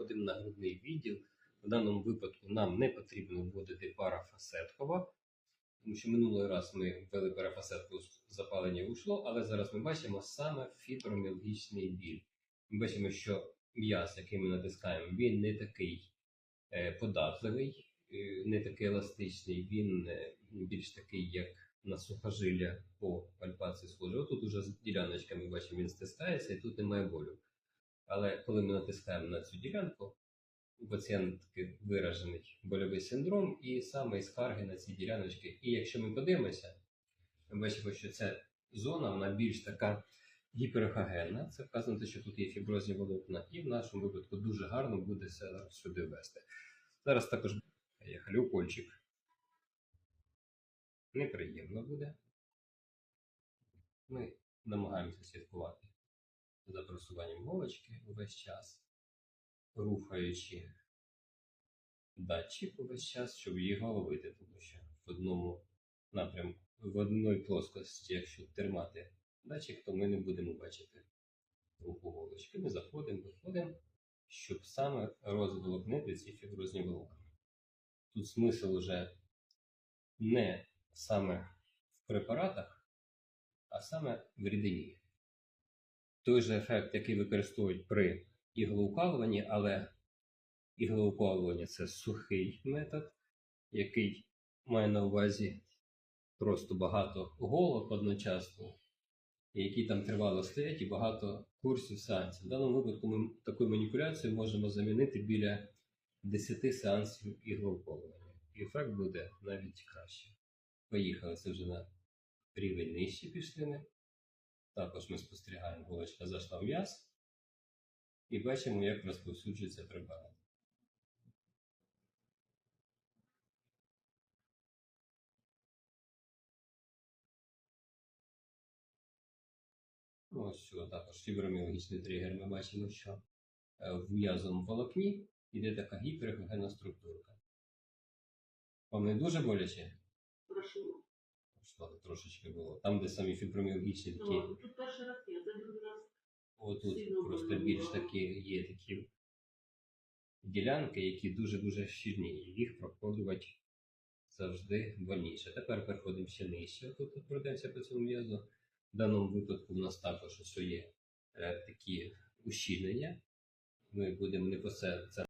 переходимо на грудний відділ. В даному випадку нам не потрібно вводити парафасеткова, тому що минулий раз ми ввели парафасетку, запалення ушло, але зараз ми бачимо саме фіброміалгічний біль. Ми бачимо, що м'яз, який ми натискаємо, він не такий е, податливий, е, не такий еластичний, він е, більш такий, як на сухожилля по пальпації схоже. Отут уже з діляночками бачимо, він стискається і тут немає болю. Але коли ми натискаємо на цю ділянку, у пацієнтки виражений больовий синдром і саме скарги на ці діляночки. І якщо ми подивимося, ми бачимо, що ця зона вона більш така гіперехогенна. Це вказано, що тут є фіброзні волокна, і в нашому випадку дуже гарно буде це сюди ввести. Зараз також поїхали укольчик. Неприємно буде. Ми намагаємося слідкувати за просуванням голочки увесь час, рухаючи датчик увесь час, щоб його ловити, тому що в одному напрямку, в одній плоскості, якщо тримати датчик, то ми не будемо бачити руху голочки. Ми заходимо, виходимо, щоб саме розволокнити ці фіброзні волокна. Тут смисл уже не саме в препаратах, а саме в рідині. Той же ефект, який використовують при іглоукалуванні, але іглоукалування це сухий метод, який має на увазі просто багато голок одночасно, які там тривало стоять, і багато курсів сеансів. В даному випадку ми таку маніпуляцію можемо замінити біля 10 сеансів іглоукалування. І ефект буде навіть краще. Поїхали це вже на рівень нижче пішли. Також ми спостерігаємо, голочка зайшла в м'яз і бачимо, як розповсюджується препарат. Ось що також фіброміологічний тригер. Ми бачимо, що е, в м'язовому волокні йде така гіперегогенна структурка. Вам не дуже боляче? Прошу. Що трошечки було. Там, де самі фіброміологічні такі. Ну, тут перший раз я, це другий раз. Отут просто більш такі є такі ділянки, які дуже-дуже щільні, і їх проходувати завжди больніше. Тепер переходимо ще нижче. Тут пройдемося по цьому м'язу. В даному випадку в нас також ось є е, такі ущільнення. Ми будемо не по це